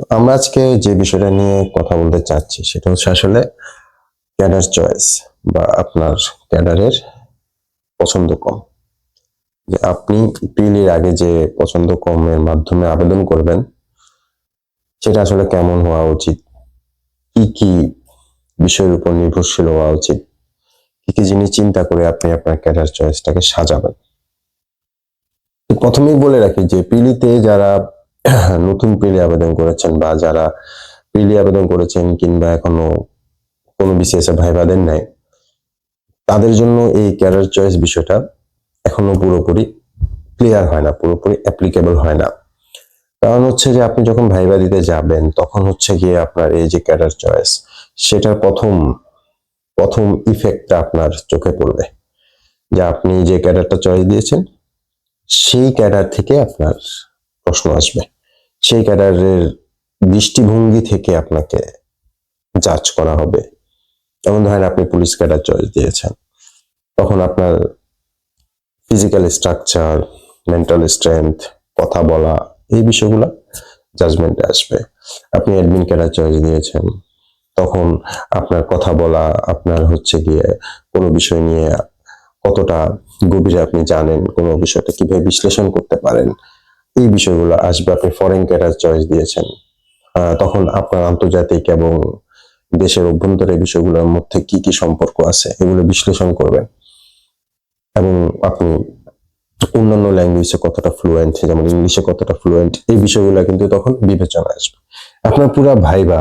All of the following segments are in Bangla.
আমরা আজকে যে বিষয়টা নিয়ে কথা বলতে চাচ্ছি, সেটা হচ্ছে আসলে ক্যাডার চয়েস বা আপনার ক্যাডারের পছন্দ কম। যে আপনি প্রিলির আগে যে পছন্দ কমের মাধ্যমে আবেদন করবেন, সেটা আসলে কেমন হওয়া উচিত? কি কি বিষয়ের উপর নির্ভরশীল হওয়া উচিত? কি কি জিনিস চিন্তা করে আপনি আপনার ক্যাডার চয়েসটাকে সাজাবেন? প্রথমেই বলে রাখি যে পিলিতে যারা নতুন পিলি আবেদন করেছেন বা যারা পিলি আবেদন করেছেন কিংবা এখনও কোনো বিসিএস এর ভাইবা দেন নাই, তাদের জন্য এই ক্যারিয়ার চয়েস বিষয়টা এখনও পুরোপুরি ক্লিয়ার হয় না, পুরোপুরি অ্যাপ্লিকেবল হয় না। কারণ হচ্ছে যে আপনি যখন ভাইবা দিতে যাবেন, তখন হচ্ছে গিয়ে আপনার এই যে ক্যারিয়ার চয়েস, সেটার প্রথম প্রথম ইফেক্টটা আপনার চোখে পড়বে। যে আপনি যে ক্যাডারটা চয়েস দিয়েছেন, সেই ক্যাডার থেকে আপনার প্রশ্ন আসবে। সেই ক্যাডারের দৃষ্টিভঙ্গি থেকে আপনাকে জাজ করা হবে। যেমন ধরেন আপনি পুলিশ ক্যাডার চয়েস দিয়েছেন। তখন আপনার ফিজিক্যাল স্ট্রাকচার মেন্টাল স্ট্রেংথ কথা বলা, এই বিষয়গুলো জাজমেন্টে আসবে। আপনি অ্যাডমিন ক্যাডার চয়েস দিয়েছেন, তখন আপনার কথা বলা, আপনার হচ্ছে গিয়ে কোনো বিষয় নিয়ে কতটা গভীরে আপনি জানেন, কোনো বিষয়টা কীভাবে বিশ্লেষণ করতে পারেন এই বিষয়গুলো আসবে। আপনি ফরেন ক্যাডার চয়েস দিয়েছেন। তখন আপনার আন্তর্জাতিক এবং দেশের অভ্যন্তরের বিষয়গুলোর মধ্যে কি কি সম্পর্ক আছে, এগুলো বিশ্লেষণ করবেন। এবং আপনি অন্যান্য ল্যাঙ্গুয়েজে কতটা ফ্লুয়েন্ট যেমন ইংলিশে কতটা ফ্লুয়েন্ট এই বিষয়গুলো কিন্তু তখন বিবেচনা আসবে। আপনার পুরা ভাইবা,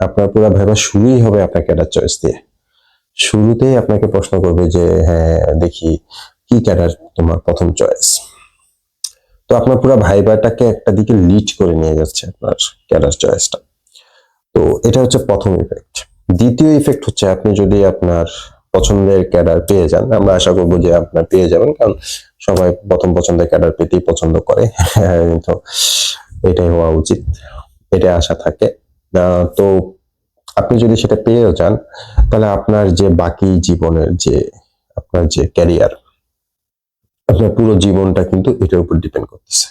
আপনার পুরা ভাইবা শুরুই হবে আপনার ক্যাডার চয়েস দিয়ে। শুরুতেই আপনাকে প্রশ্ন করবে যে হ্যাঁ দেখি কি ক্যাডার তোমার প্রথম চয়েস তো আপনার পুরো ভাইবাটাকে একটা দিকে লিড করে নিয়ে যাচ্ছে আপনার ক্যাডার চয়েসটা তো এটা হচ্ছে প্রথম ইফেক্ট দ্বিতীয় ইফেক্ট হচ্ছে আপনি যদি আপনার পছন্দের ক্যাডার পেয়ে যান, আমরা আশা করব যে আপনার পেয়ে যাবেন, কারণ সবাই প্রথম পছন্দের ক্যাডার পেতেই পছন্দ করে। তো এটাই হওয়া উচিত, এটা আশা থাকে। তো আপনি যদি সেটা পেয়েও যান, তাহলে আপনার যে বাকি জীবনের যে, আপনার যে ক্যারিয়ার আপনার পুরো জীবনটা কিন্তু এটার উপর ডিপেন্ড করতেছে।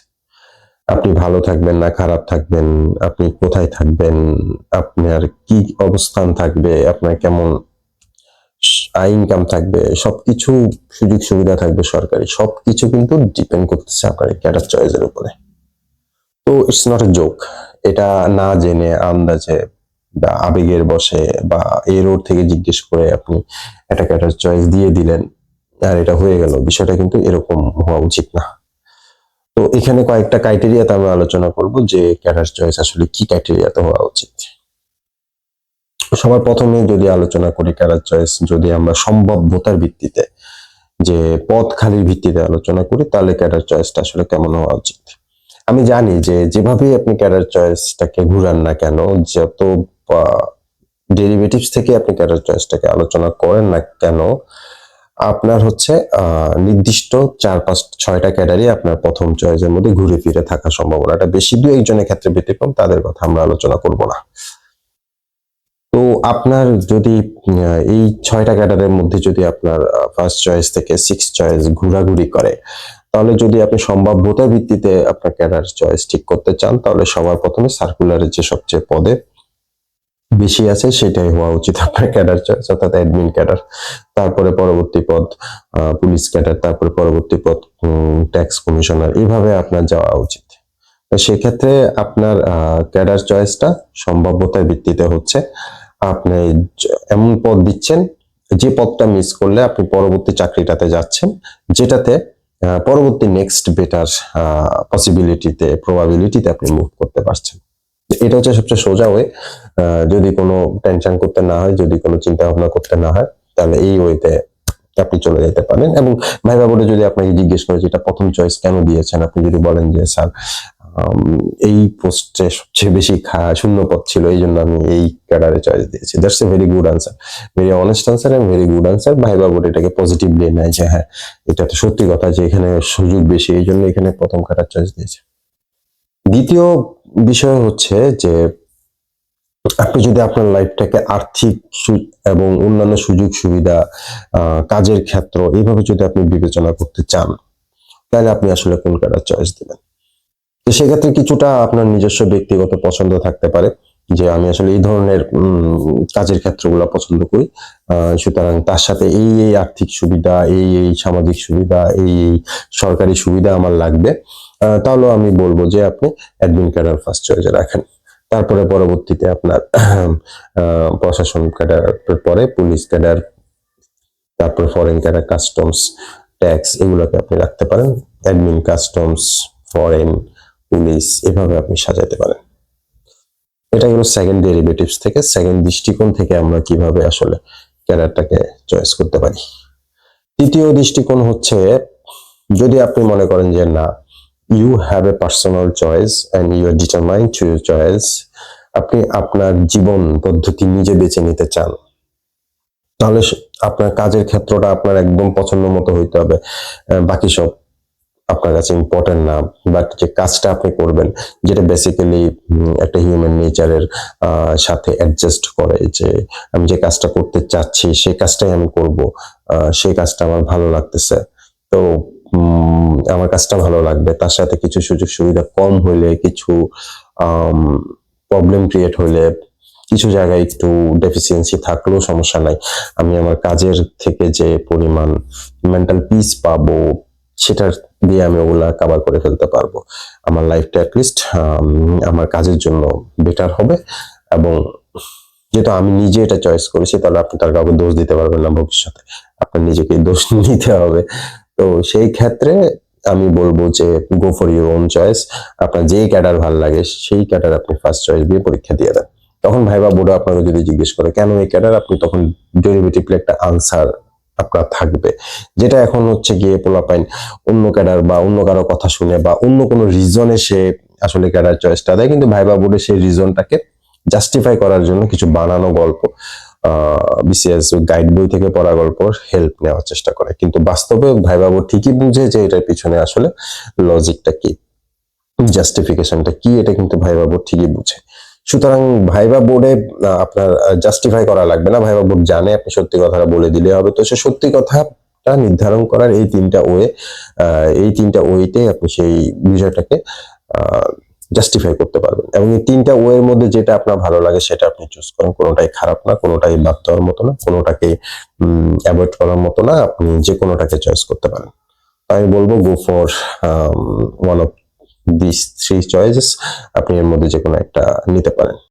আপনি ভালো থাকবেন না, খারাপ থাকবেন, আপনি কোথায় থাকবেন, আপনার কি অবস্থান থাকবে, আপনার কেমন আই ইনকাম থাকবে, সবকিছু সুযোগ সুবিধা থাকবে সরকারি, সবকিছু কিন্তু ডিপেন্ড করতেছে আপনার ক্যাডার চয়েসের উপরে। তো ইটস নট এ জোক এটা না জেনে, আন্দাজে বা আবেগের বসে বা এই রোড থেকে জিজ্ঞেস করে আপনি একটা ক্যাটার চয়েস দিয়ে দিলেন আর এটা হয়ে গেল। বিষয়টা কিন্তু এরকম হওয়া উচিত না। তো এখানে কয়েকটা ক্রাইটেরিয়াতে আমরা আলোচনা করব যে ক্যাডার চয়েস আসলে কি ক্রাইটেরিয়াতে হওয়া উচিত। সবার প্রথমে যদি আলোচনা করি ক্যাডার চয়েস যদি আমরা সম্ভাব্যতার ভিত্তিতে যে পথ খালির ভিত্তিতে আলোচনা করি, তাহলে ক্যাডার চয়েসটা আসলে কেমন হওয়া উচিত? আমি জানি যে যেভাবেই আপনি ক্যাডার চয়েসটাকে ঘুরান না কেন, যত ডেরিভেটিভস থেকে আপনি ক্যাডার চয়েসটাকে আলোচনা করেন না কেন আপনার হচ্ছে নির্দিষ্ট চার, পাঁচ, ছয়টা ক্যাডারই আপনার প্রথম চয়েসের মধ্যে ঘুরে ফিরে থাকার সম্ভাবনাটা বেশি। দু একজনের ক্ষেত্রে ব্যতিক্রম, তাদের কথা আমরা আলোচনা করব না। তো আপনার যদি এই ছয়টা ক্যাডারের মধ্যে যদি আপনার ফার্স্ট চয়েস থেকে সিক্স চয়েস ঘোরাঘুরি করে, তাহলে যদি আপনি সম্ভাব্যতার ভিত্তিতে আপনার ক্যাডার চয়েস ঠিক করতে চান, তাহলে সবার প্রথমে সার্কুলারের যে সবচেয়ে পদে বেশি আছে, সেটাই হওয়া উচিত আপনার ক্যাডার চয়েস অর্থাৎ অ্যাডমিন ক্যাডার। তারপরে পরবর্তী পদ পুলিশ ক্যাডার, তারপরে পরবর্তী পদ ট্যাক্স কমিশনার এভাবে আপনার যাওয়া উচিত। সেক্ষেত্রে আপনার ক্যাডার চয়েসটা সম্ভাব্যতার ভিত্তিতে হচ্ছে। আপনি এমন পদ দিচ্ছেন, যে পদটা মিস করলে আপনি পরবর্তী চাকরিটাতে যাচ্ছেন, যেটাতে পরবর্তী নেক্সট বেটার পসিবিলিটিতে প্রবাবিলিটিতে আপনি মুভ করতে পারছেন। এটা হচ্ছে সবচেয়ে সোজা ওয়ে যদি কোনো টেনশন করতে না হয়, যদি কোনো চিন্তা ভাবনা করতে না হয়, তাহলে এই ওয়েতে আপনি চলে যেতে পারেন। এবং ভাইবা বোর্ডে যদি আপনাকে জিজ্ঞেস করে যে এটা প্রথম চয়েস কেন দিয়েছেন, আপনি যদি বলেন যে, স্যার এই পোস্টে সবচেয়ে বেশি শূন্য পদ ছিল, এই জন্য আমি এই ক্যাডারে চয়েস দিয়েছি। That's a very good answer very honest answer এবং very good answer viva board এটাকে পজিটিভলি নেয় যে হ্যাঁ এটা তো সত্যি কথা যে, এখানে সুযোগ বেশি, এই জন্য এখানে প্রথম ক্যাডার চয়েস দিয়েছে। দ্বিতীয় বিষয় হচ্ছে যে আপনি যদি আপনার লাইফটাকে আর্থিক এবং অন্যান্য সুযোগ সুবিধা কাজের ক্ষেত্র এইভাবে যদি আপনি বিবেচনা করতে চান, তাহলে আপনি আসলে কোন ক্যাডার চয়েস দিবেন? তো সেক্ষেত্রে কিছুটা আপনার নিজস্ব ব্যক্তিগত পছন্দ থাকতে পারে। যে আমি আসলে এই ধরনের কাজের ক্ষেত্রগুলো পছন্দ করি। সুতরাং তার সাথে এই এই আর্থিক সুবিধা, এই এই সামাজিক সুবিধা, এই এই সরকারি সুবিধা আমার লাগবে। তাহলেও আমি বলব যে আপনি অ্যাডমিন ক্যাডার ফার্স্ট চয়েসে রাখেন। তারপরে পরবর্তীতে আপনার প্রশাসন ক্যাডার পরে পুলিশ ক্যাডার, তারপরে ফরেন ক্যাডার, কাস্টমস, ট্যাক্স এগুলোকে আপনি রাখতে পারেন। অ্যাডমিন, কাস্টমস, ফরেন, পুলিশ এভাবে আপনি সাজাতে পারেন। এটা হলো সেকেন্ড ডেরিভেটিভস থেকে সেকেন্ড দৃষ্টিকোণ থেকে আমরা কীভাবে আসলে ক্যাডারটাকে চয়েস করতে পারি। তৃতীয় দৃষ্টিকোণ হচ্ছে, যদি আপনি মনে করেন যে না you have a personal choice and you are determine to your choice আপনি আপনার জীবন পদ্ধতি নিজে বেছে নিতে চান, তাহলে আপনার কাজের ক্ষেত্রটা আপনার একদম পছন্দ মতো হইতে হবে। বাকি সব আপনার কাছে ইম্পর্টেন্ট না বাট যে কাজটা আপনি করবেন, যেটা বেসিক্যালি একটা হিউম্যান নেচারের সাথে অ্যাডজাস্ট করে যে আমি যে কাজটা করতে চাচ্ছি সেই কাজটাই আমি করব সেই কাজটা আমার ভালো লাগতেছে। তো আমার কাজটা ভালো লাগবে, তার সাথে কিছু সুযোগ সুবিধা কম হইলে, কিছু প্রবলেম ক্রিয়েট হইলে, কিছু জায়গায় একটু ডেফিসিয়েন্সি থাকলেও সমস্যা নাই। আমি আমার কাজের থেকে যে পরিমাণ মেন্টাল পিস পাবো, সেটার দিয়ে আমি ওগুলা কাভার করে ফেলতে পারব। আমার লাইফটা অ্যাটলিস্ট আমার কাজের জন্য বেটার হবে এবং যেহেতু আমি নিজে এটা চয়েস করেছি, তাহলে আপনি তার কাউকে দোষ দিতে পারবেন না ভবিষ্যতে। আপনার নিজেকে দোষ নিতে হবে। তো সেই ক্ষেত্রে আমি বলব যে go for your own choice আপনার যেই ক্যাডার ভালো লাগে, সেই ক্যাডার আপনি ফার্স্ট চয়েস দিয়ে পরীক্ষা দিয়ে দেন। তখন ভাইবা বোর্ড আপনাকে যদি জিজ্ঞেস করে, কেন এই ক্যাডার আপনি তখন ডেরিভেটিভলি একটা আনসার আপনার থাকবে। যেটা এখন হচ্ছে গিয়ে পোলাপাইন অন্য ক্যাডার বা অন্য কারও কথা শুনে বা অন্য কোনো রিজনে সে আসলে ক্যাডার চয়েসটা দেয়, কিন্তু ভাইবা বোর্ডে সেই রিজনটাকে জাস্টিফাই করার জন্য কিছু বানানো গল্প বিসিএস গাইড বই থেকে পড়া গল্প হেল্প নেওয়ার চেষ্টা করে। কিন্তু বাস্তবে ভাইবা বোর্ড ঠিকই বুঝে যে এটার পিছনে আসলে লজিকটা কি জাস্টিফিকেশনটা কি, এটা কিন্তু ভাইবা বোর্ড ঠিকই বুঝে। সুতরাং ভাইবা বোর্ডে আপনার জাস্টিফাই করা লাগবে না। ভাইবা বোর্ড জানে, আপনি সত্যি কথাটা বলে দিলে হবে। তো সে সত্যি কথাটা নির্ধারণ করার এই তিনটা ওয়ে এই তিনটা ওয়েতে আপনি সেই বিষয়টাকে জাস্টিফাই করতে পারবেন। এবং এই তিনটা ওয়ের মধ্যে যেটা আপনার ভালো লাগে, সেটা আপনি চুজ করেন। কোনোটাই খারাপ না, কোনোটাই বাদ দেওয়ার মতো না, কোনোটাকে অ্যাভয়েড করার মতো না। আপনি যে কোনোটাকে চয়েস করতে পারেন। আমি বলব go for one of this three choices আপনি এর মধ্যে যে কোনো একটা নিতে পারেন।